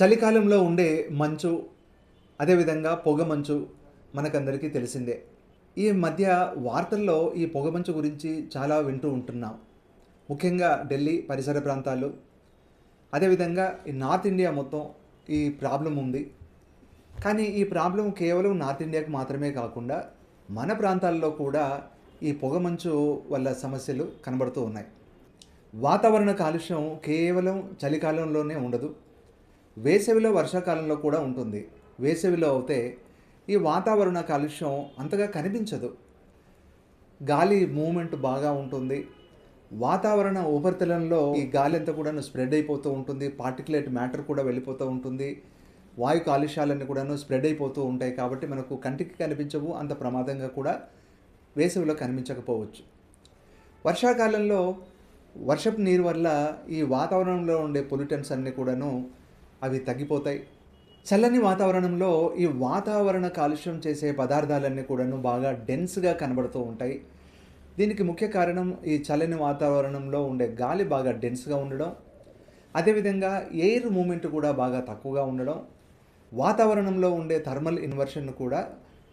చలికాలంలో ఉండే మంచు అదేవిధంగా పొగమంచు మనకందరికీ తెలిసిందే. ఈ మధ్య వార్తల్లో ఈ పొగమంచు గురించి చాలా వింటూ ఉంటున్నాం. ముఖ్యంగా ఢిల్లీ పరిసర ప్రాంతాలు అదేవిధంగా ఈ నార్త్ ఇండియా మొత్తం ఈ ప్రాబ్లం ఉంది. కానీ ఈ ప్రాబ్లం కేవలం నార్త్ ఇండియాకు మాత్రమే కాకుండా మన ప్రాంతాల్లో కూడా ఈ పొగమంచు వల్ల సమస్యలు కనబడుతూ ఉన్నాయి. వాతావరణ కాలుష్యం కేవలం చలికాలంలోనే ఉండదు. వేసవిలో వర్షాకాలంలో కూడా ఉంటుంది. వేసవిలో అయితే ఈ వాతావరణ కాలుష్యం అంతగా కనిపించదు. గాలి మూమెంట్ బాగా ఉంటుంది. వాతావరణ ఉపరితలంలో ఈ గాలి అంతా కూడా స్ప్రెడ్ అయిపోతూ ఉంటుంది. పార్టికులేట్ మ్యాటర్ కూడా వెళ్ళిపోతూ ఉంటుంది. వాయు కాలుష్యాలన్నీ కూడాను స్ప్రెడ్ అయిపోతూ ఉంటాయి కాబట్టి మనకు కంటికి కనిపించవు. అంత ప్రమాదంగా కూడా వేసవిలో కనిపించకపోవచ్చు. వర్షాకాలంలో వర్షపు నీరు వల్ల ఈ వాతావరణంలో ఉండే పొల్యూటన్స్ అన్నీ కూడాను అవి తగ్గిపోతాయి. చల్లని వాతావరణంలో ఈ వాతావరణ కాలుష్యం చేసే పదార్థాలన్నీ కూడాను బాగా డెన్స్గా కనబడుతూ ఉంటాయి. దీనికి ముఖ్య కారణం ఈ చల్లని వాతావరణంలో ఉండే గాలి బాగా డెన్స్గా ఉండడం. అదేవిధంగా ఎయిర్ మూమెంట్ కూడా బాగా తక్కువగా ఉండడం. వాతావరణంలో ఉండే థర్మల్ ఇన్వర్షన్ కూడా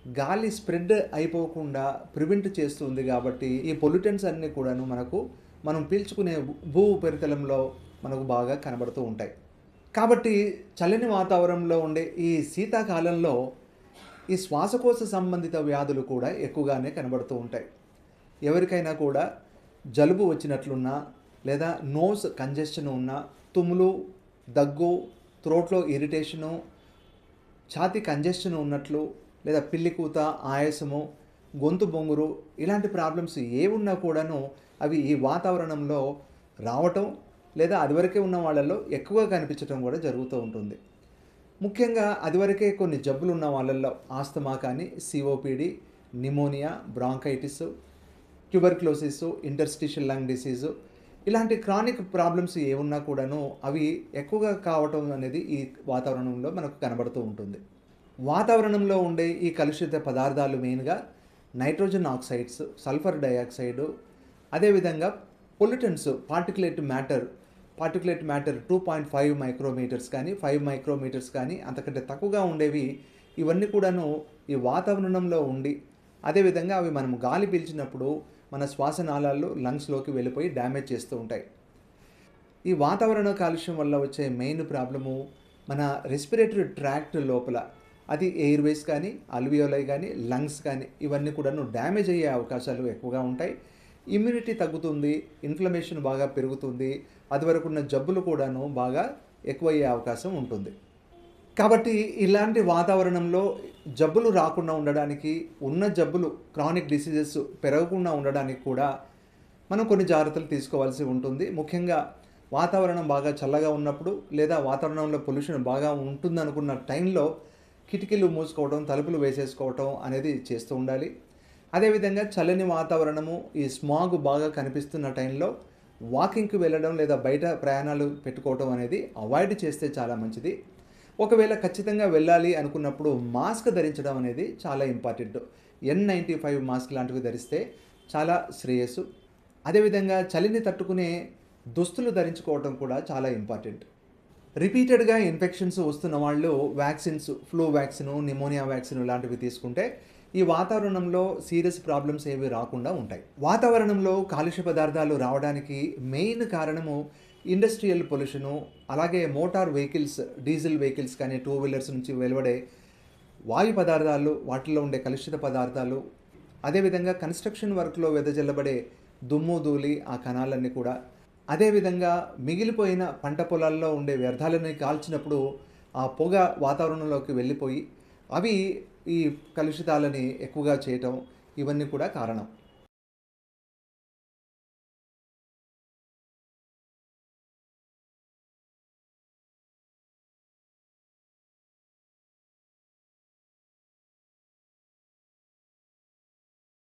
గాలి స్ప్రెడ్ అయిపోకుండా ప్రివెంట్ చేస్తుంది కాబట్టి ఈ పొల్యూటెంట్స్ అన్నీ కూడాను మనకు మనం పీల్చుకునే భూ ఉపరితలంలో మనకు బాగా కనబడుతూ ఉంటాయి. కాబట్టి చల్లని వాతావరణంలో ఉండే ఈ శీతాకాలంలో ఈ శ్వాసకోశ సంబంధిత వ్యాధులు కూడా ఎక్కువగానే కనబడుతూ ఉంటాయి. ఎవరికైనా కూడా జలుబు వచ్చినట్లున్నా లేదా నోస్ కంజెషన్ ఉన్నా తుమ్ములు దగ్గు త్రోట్లో ఇరిటేషను ఛాతి కంజెషన్ ఉన్నట్లు లేదా పిల్లికూత ఆయాసము గొంతు బొంగురు ఇలాంటి ప్రాబ్లమ్స్ ఏ ఉన్నా కూడాను అవి ఈ వాతావరణంలో రావటం లేదా అదివరకే ఉన్న వాళ్ళల్లో ఎక్కువగా కనిపించడం కూడా జరుగుతూ ఉంటుంది. ముఖ్యంగా అదివరకే కొన్ని జబ్బులు ఉన్న వాళ్ళల్లో ఆస్తమా కానీ COPD pneumonia bronchitis tuberculosis interstitial lung disease ఇలాంటి క్రానిక్ ప్రాబ్లమ్స్ ఏమున్నా కూడాను అవి ఎక్కువగా కావటం అనేది ఈ వాతావరణంలో మనకు కనబడుతూ ఉంటుంది. వాతావరణంలో ఉండే ఈ కలుషిత పదార్థాలు మెయిన్గా నైట్రోజన్ ఆక్సైడ్స్ సల్ఫర్ డయాక్సైడ్ అదేవిధంగా pollutants particulate matter particulate matter two point five micrometres కానీ ఫైవ్ మైక్రోమీటర్స్ కానీ అంతకంటే తక్కువగా ఉండేవి. ఇవన్నీ కూడాను ఈ వాతావరణంలో ఉండి అదేవిధంగా అవి మనం గాలి పీల్చినప్పుడు మన శ్వాసనాళాలు లంగ్స్లోకి వెళ్ళిపోయి డ్యామేజ్ చేస్తూ ఉంటాయి. ఈ వాతావరణ కాలుష్యం వల్ల వచ్చే మెయిన్ ప్రాబ్లము మన రెస్పిరేటరీ ట్రాక్ట్ లోపల. అది ఎయిర్వేస్ కానీ అల్వియోలై కానీ లంగ్స్ కానీ ఇవన్నీ కూడాను డ్యామేజ్ అయ్యే అవకాశాలు ఎక్కువగా ఉంటాయి. ఇమ్యూనిటీ తగ్గుతుంది ఇన్ఫ్లమేషన్ బాగా పెరుగుతుంది అది వరకు ఉన్న జబ్బులు కూడాను బాగా ఎక్కువయ్యే అవకాశం ఉంటుంది. కాబట్టి ఇలాంటి వాతావరణంలో జబ్బులు రాకుండా ఉండడానికి ఉన్న జబ్బులు క్రానిక్ డిసీజెస్ పెరగకుండా ఉండడానికి కూడా మనం కొన్ని జాగ్రత్తలు తీసుకోవాల్సి ఉంటుంది. ముఖ్యంగా వాతావరణం బాగా చల్లగా ఉన్నప్పుడు లేదా వాతావరణంలో పొల్యూషన్ బాగా ఉంటుందనుకున్న టైంలో కిటికీలు మూసుకోవడం తలుపులు వేసేసుకోవటం అనేది చేస్తూ ఉండాలి. అదేవిధంగా చల్లని వాతావరణము ఈ స్మాగ్ బాగా కనిపిస్తున్న టైంలో వాకింగ్కి వెళ్ళడం లేదా బయట ప్రయాణాలు పెట్టుకోవడం అనేది అవాయిడ్ చేస్తే చాలా మంచిది. ఒకవేళ ఖచ్చితంగా వెళ్ళాలి అనుకున్నప్పుడు మాస్క్ ధరించడం అనేది చాలా important. N ninety five mask లాంటివి ధరిస్తే చాలా శ్రేయస్సు. అదేవిధంగా చలిని తట్టుకునే దుస్తులు ధరించుకోవడం కూడా చాలా ఇంపార్టెంట్. రిపీటెడ్గా ఇన్ఫెక్షన్స్ వస్తున్న వాళ్ళు vaccines flu vaccine pneumonia vaccine లాంటివి తీసుకుంటే ఈ వాతావరణంలో సీరియస్ ప్రాబ్లమ్స్ ఏవి రాకుండా ఉంటాయి. వాతావరణంలో కాలుష్య పదార్థాలు రావడానికి మెయిన్ కారణము ఇండస్ట్రియల్ పొల్యూషను అలాగే మోటార్ వెహికల్స్ డీజిల్ వెహికల్స్ కానీ టూ వీలర్స్ నుంచి వెలువడే వాయు పదార్థాలు వాటిలో ఉండే కలుషిత పదార్థాలు అదేవిధంగా కన్స్ట్రక్షన్ వర్క్లో వెదజల్లబడే దుమ్ము ధూళి ఆ కణాలన్నీ కూడా. అదేవిధంగా మిగిలిపోయిన పంట పొలాల్లో ఉండే వ్యర్థాలని కాల్చినప్పుడు ఆ పొగ వాతావరణంలోకి వెళ్ళిపోయి అవి ఈ కలుషితాలని ఎక్కువగా చేయటం ఇవన్నీ కూడా కారణం.